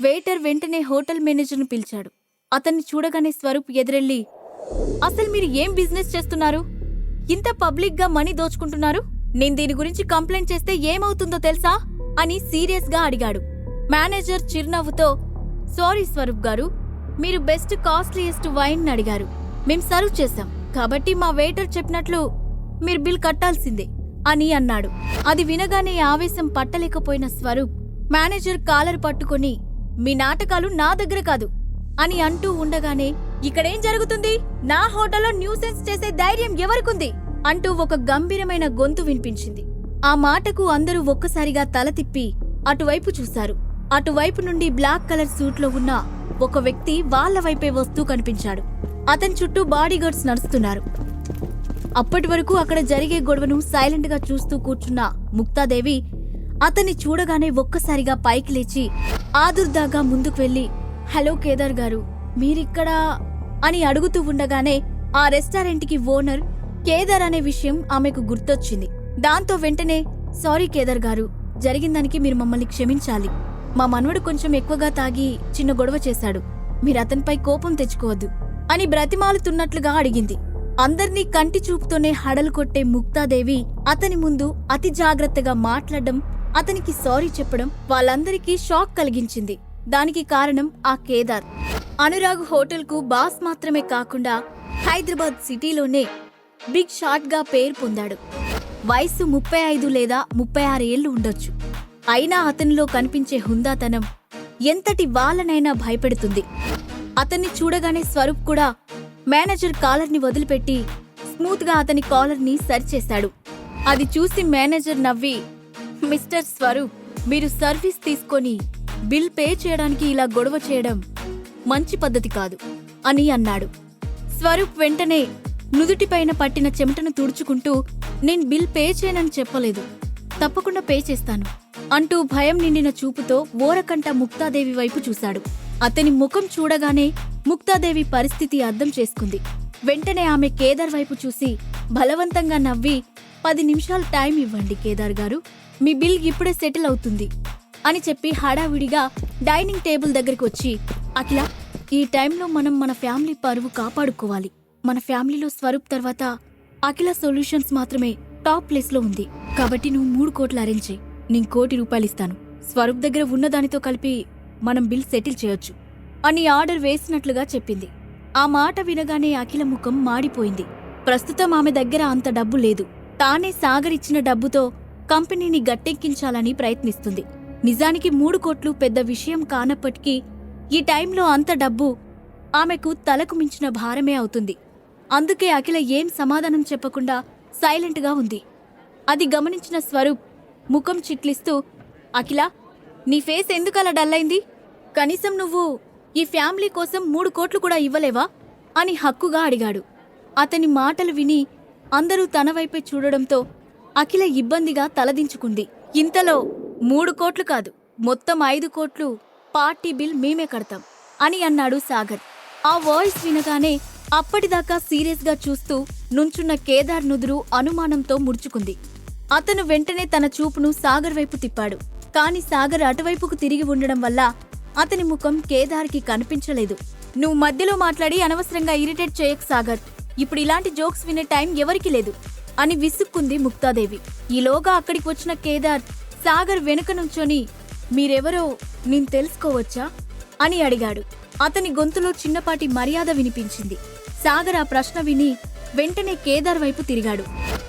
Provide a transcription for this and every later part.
Waiter వెంటనే hotel మేనేజర్ను పిలిచాడు. అతన్ని చూడగానే స్వరూప్ ఎదురెళ్ళి అసలు మీరు ఏం బిజినెస్ చేస్తున్నారు? ఇంత పబ్లిక్గా మనీ దోచుకుంటున్నారు? నేను దీని గురించి కంప్లైంట్ చేస్తే ఏమవుతుందో తెలుసా? అని సీరియస్గా అడిగాడు. మేనేజర్ చిరునవ్వుతో సారీ స్వరూప్ గారు మీరు బెస్ట్ కాస్ట్లీయెస్ట్ వైన్ అడిగారు. మేం సర్వ్ చేశాం. కాబట్టి మా వెయిటర్ చెప్పినట్లు మీరు బిల్ కట్టాల్సిందే అని అన్నాడు. అది వినగానే ఆవేశం పట్టలేకపోయిన స్వరూప్ మేనేజర్ కాలర్ పట్టుకొని మీ నాటకాలు నా దగ్గర కాదు అని అంటూ ఉండగానే ఇక్కడేం జరుగుతుంది? నా హోటల్లో న్యూసెన్స్ చేసే ధైర్యం ఎవరికుంది? అంటూ ఒక గంభీరమైన గొంతు వినిపించింది. ఆ మాటకు అందరూ ఒక్కసారిగా తల తిప్పి అటువైపు చూశారు. అటువైపు నుండి బ్లాక్ కలర్ సూట్లో ఉన్న ఒక వ్యక్తి వాళ్ళ వైపే వస్తూ కనిపించాడు. అతని చుట్టూ బాడీగార్డ్స్ నడుస్తున్నారు. అప్పటి వరకు అక్కడ జరిగే గొడవను సైలెంట్గా చూస్తూ కూర్చున్న ముక్తాదేవి అతన్ని చూడగానే ఒక్కసారిగా పైకి లేచి ఆదుర్దాగా ముందుకు వెళ్ళి హలో కేదార్ గారు మీరిక్కడా? అని అడుగుతూ ఉండగానే ఆ రెస్టారెంట్కి ఓనర్ కేదార్ అనే విషయం ఆమెకు గుర్తొచ్చింది. దాంతో వెంటనే సారీ కేదార్ గారు జరిగిందానికి మీరు మమ్మల్ని క్షమించాలి. మా మనవడు కొంచెం ఎక్కువగా తాగి చిన్న గొడవ చేశాడు. మీరు అతనిపై కోపం తెచ్చుకోవద్దు అని బ్రతిమాలుతున్నట్లుగా అడిగింది. అందర్నీ కంటి చూపుతోనే హడలు కొట్టే ముక్తాదేవి అతని ముందు అతి జాగ్రత్తగా మాట్లాడడం అతనికి సారీ చెప్పడం వాళ్ళందరికీ షాక్ కలిగించింది. దానికి కారణం ఆ కేదార్. అనురాగ్ హోటల్కు బాస్ మాత్రమే కాకుండా హైదరాబాద్ సిటీలోనే బిగ్ షాట్గా పేరు పొందాడు. వయసు ముప్పై ఐదు లేదా ముప్పై ఆరు ఏళ్ళు ఉండొచ్చు. అయినా అతనిలో కనిపించే హుందాతనం ఎంతటి వాళ్ళనైనా భయపెడుతుంది. అతన్ని చూడగానే స్వరూప్ కూడా మేనేజర్ కాలర్ని వదిలిపెట్టి స్మూత్గా అతని కాలర్ని సరిచేశాడు. అది చూసి మేనేజర్ నవ్వి మిస్టర్ స్వరూప్ మీరు సర్వీస్ తీసుకొని బిల్ పే చేయడానికి ఇలా గొడవ చేయడం మంచి పద్ధతి కాదు అని అన్నాడు. స్వరూప్ వెంటనే నుదుటిపైన పట్టిన చెమటను తుడుచుకుంటూ నేను బిల్ పే చేయనని చెప్పలేదు తప్పకుండా పే చేస్తాను అంటూ భయం నిండిన చూపుతో ఓరకంట ముక్తాదేవి వైపు చూశాడు. అతని ముఖం చూడగానే ముక్తాదేవి పరిస్థితి అర్థం చేసుకుంది. వెంటనే ఆమె కేదార్ వైపు చూసి బలవంతంగా నవ్వి పది నిమిషాలు టైం ఇవ్వండి కేదార్ గారు. మీ బిల్ ఇప్పుడే సెటిల్ అవుతుంది అని చెప్పి హడావిడిగా డైనింగ్ టేబుల్ దగ్గరికి వచ్చి అఖిల ఈ టైంలో మనం మన ఫ్యామిలీ పరువు కాపాడుకోవాలి. మన ఫ్యామిలీలో స్వరూప్ తర్వాత అఖిల సొల్యూషన్స్ మాత్రమే టాప్ ప్లేస్లో ఉంది. కాబట్టి నువ్వు మూడు కోట్లు అరేంజ్ చేయి. నేను కోటి రూపాయలు ఇస్తాను. స్వరూప్ దగ్గర ఉన్నదానితో కలిపి మనం బిల్ సెటిల్ చేయొచ్చు అని ఆర్డర్ వేసినట్లుగా చెప్పింది. ఆ మాట వినగానే అఖిల ముఖం మాడిపోయింది. ప్రస్తుతం ఆమె దగ్గర అంత డబ్బు లేదు. తానే సాగర్ ఇచ్చిన డబ్బుతో కంపెనీని గట్టెక్కించాలని ప్రయత్నిస్తుంది. నిజానికి మూడు కోట్లు పెద్ద విషయం కానప్పటికీ ఈ టైంలో అంత డబ్బు ఆమెకు తలకు మించిన భారమే అవుతుంది. అందుకే అఖిల ఏం సమాధానం చెప్పకుండా సైలెంట్గా ఉంది. అది గమనించిన స్వరూప్ ముఖం చిట్లిస్తూ అఖిల నీ ఫేస్ ఎందుకలా డల్ అయింది? కనీసం నువ్వు ఈ ఫ్యామిలీ కోసం మూడు కోట్లు కూడా ఇవ్వలేవా? అని హక్కుగా అడిగాడు. అతని మాటలు విని అందరూ తన వైపే చూడడంతో అఖిల ఇబ్బందిగా తలదించుకుంది. ఇంతలో మూడు కోట్లు కాదు మొత్తం ఐదు కోట్లు పార్టీ బిల్ మేమే కడతాం అని అన్నాడు సాగర్. ఆ వాయిస్ వినగానే అప్పటిదాకా సీరియస్గా చూస్తూ నుంచున్న కేదార్ నుదురు అనుమానంతో ముడుచుకుంది. అతను వెంటనే తన చూపును సాగర్ వైపు తిప్పాడు. కాని సాగర్ అటువైపుకు తిరిగి ఉండడం వల్ల అతని ముఖం కేదార్కి కనిపించలేదు. నువ్వు మధ్యలో మాట్లాడి అనవసరంగా ఇరిటేట్ చేయకు సాగర్. ఇప్పుడు ఇలాంటి జోక్స్ వినే టైం ఎవరికి లేదు అని విసుక్కుంది ముక్తాదేవి. ఈలోగా అక్కడికి వచ్చిన కేదార్ సాగర్ వెనుక నుంచొని మీరెవరో నేను తెలుసుకోవచ్చా? అని అడిగాడు. అతని గొంతులో చిన్నపాటి మర్యాద వినిపించింది. సాగర్ ఆ ప్రశ్న విని వెంటనే కేదార్ వైపు తిరిగాడు.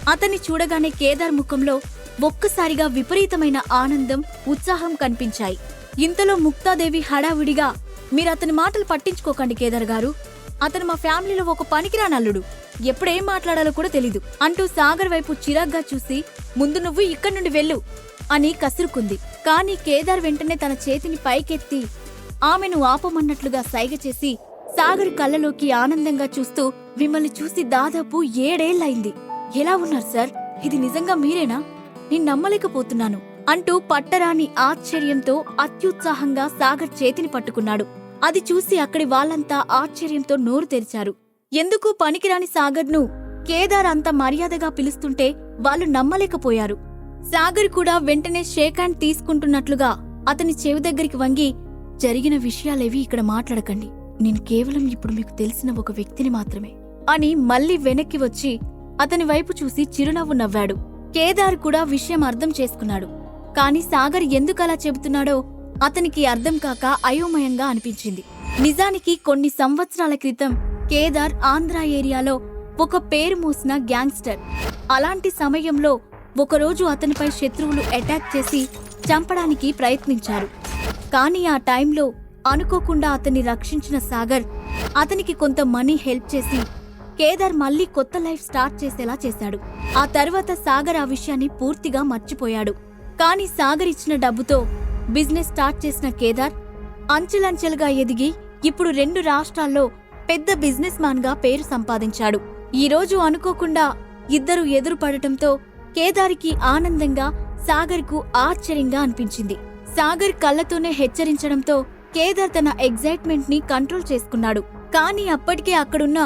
అతన్ని చూడగానే కేదార్ ముఖంలో ఒక్కసారిగా విపరీతమైన ఆనందం ఉత్సాహం కనిపించాయి. ఇంతలో ముక్తాదేవి హడావిడిగా మీరు అతని మాటలు పట్టించుకోకండి కేదార్ గారు. అతను మా ఫ్యామిలీలో ఒక పనికిరానల్లుడు ఎప్పుడేం మాట్లాడాలో కూడా తెలీదు. అంటూ సాగర్ వైపు చిరాగ్గా చూసి ముందు నువ్వు ఇక్కడి నుండి వెళ్ళు అని కసురుకుంది. కానీ కేదార్ వెంటనే తన చేతిని పైకెత్తి ఆమెను ఆపమన్నట్లుగా సైగ చేసి సాగర్ కళ్ళలోకి ఆనందంగా చూస్తూ మిమ్మల్ని చూసి దాదాపు ఏడేళ్ళయింది ఎలా ఉన్నారు సార్? ఇది నిజంగా మీరేనా? నేను నమ్మలేకపోతున్నాను అంటూ పట్టరాని ఆశ్చర్యంతో అత్యుత్సాహంగా సాగర్ చేతిని పట్టుకున్నాడు. అది చూసి అక్కడి వాళ్ళంతా ఆశ్చర్యంతో నోరు తెరిచారు. ఎందుకు పనికిరాని సాగర్ను కేదార్ అంత మర్యాదగా పిలుస్తుంటే వాళ్ళు నమ్మలేకపోయారు. సాగర్ కూడా వెంటనే షేక్ హ్యాండ్ తీసుకుంటున్నట్లుగా అతని చెవి దగ్గరికి వంగి జరిగిన విషయాలేవి ఇక్కడ మాట్లాడకండి. నేను కేవలం ఇప్పుడు మీకు తెలిసిన ఒక వ్యక్తిని మాత్రమే. అని మళ్ళీ వెనక్కి వచ్చి అతని వైపు చూసి చిరునవ్వు నవ్వాడు. కేదార్ కూడా విషయం అర్థం చేసుకున్నాడు. కాని సాగర్ ఎందుకలా చెబుతున్నాడో అతనికి అర్థం కాక అయోమయంగా అనిపించింది. నిజానికి కొన్ని సంవత్సరాల క్రితం కేదార్ ఆంధ్ర ఏరియాలో ఒక పేరు మోసిన గ్యాంగ్స్టర్. అలాంటి సమయంలో ఒకరోజు అతనిపై శత్రువులు అటాక్ చేసి చంపడానికి ప్రయత్నించారు. కానీ ఆ టైంలో అనుకోకుండా అతన్ని రక్షించిన సాగర్ అతనికి కొంత మనీ హెల్ప్ చేసి కేదార్ మళ్ళీ కొత్త లైఫ్ స్టార్ట్ చేసేలా చేశాడు. ఆ తర్వాత సాగర్ ఆ విషయాన్ని పూర్తిగా మర్చిపోయాడు. కానీ సాగర్ ఇచ్చిన డబ్బుతో బిజినెస్ స్టార్ట్ చేసిన కేదార్ అంచెలంచెలుగా ఎదిగి ఇప్పుడు రెండు రాష్ట్రాల్లో పెద్ద బిజినెస్ మ్యాన్గా పేరు సంపాదించాడు. ఈరోజు అనుకోకుండా ఇద్దరు ఎదురుపడటంతో కేదార్కి ఆనందంగా సాగర్కు ఆశ్చర్యంగా అనిపించింది. సాగర్ కళ్ళతోనే హెచ్చరించడంతో కేదార్ తన ఎగ్జైట్మెంట్ని కంట్రోల్ చేసుకున్నాడు. కానీ అప్పటికే అక్కడున్న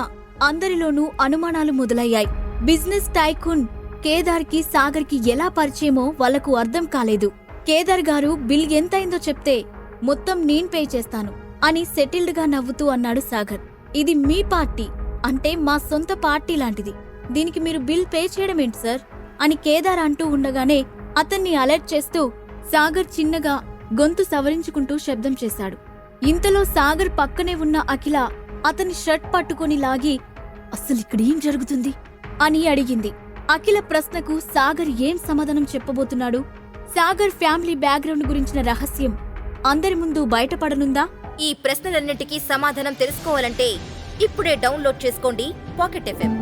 అందరిలోనూ అనుమానాలు మొదలయ్యాయి. బిజినెస్ టైకూన్ కేదార్కి సాగర్కి ఎలా పరిచయమో వాళ్ళకు అర్థం కాలేదు. కేదార్ గారు బిల్ ఎంతైందో చెప్తే మొత్తం నేను పే చేస్తాను అని సెటిల్డ్గా నవ్వుతూ అన్నాడు సాగర్. ఇది మీ పార్టీ అంటే మా సొంత పార్టీ లాంటిది. దీనికి మీరు బిల్ పే చేయడం ఏంటి సార్? అని కేదార్ అంటూ ఉండగానే అతన్ని అలర్ట్ చేస్తూ సాగర్ చిన్నగా గొంతు సవరించుకుంటూ శబ్దం చేశాడు. ఇంతలో సాగర్ పక్కనే ఉన్న అఖిల అతని షర్ట్ పట్టుకొని లాగి అస్సలు ఇక్కడేం జరుగుతుంది? అని అడిగింది. అఖిల ప్రశ్నకు సాగర్ ఏం సమాధానం చెప్పబోతున్నాడు? సాగర్ ఫ్యామిలీ బ్యాక్గ్రౌండ్ గురించిన రహస్యం. అందరి ముందు బయటపడనుందా? ఈ ప్రశ్నలన్నిటికీ సమాధానం తెలుసుకోవాలంటే ఇప్పుడే డౌన్లోడ్ చేసుకోండి పాకెట్ ఎఫ్ఎం.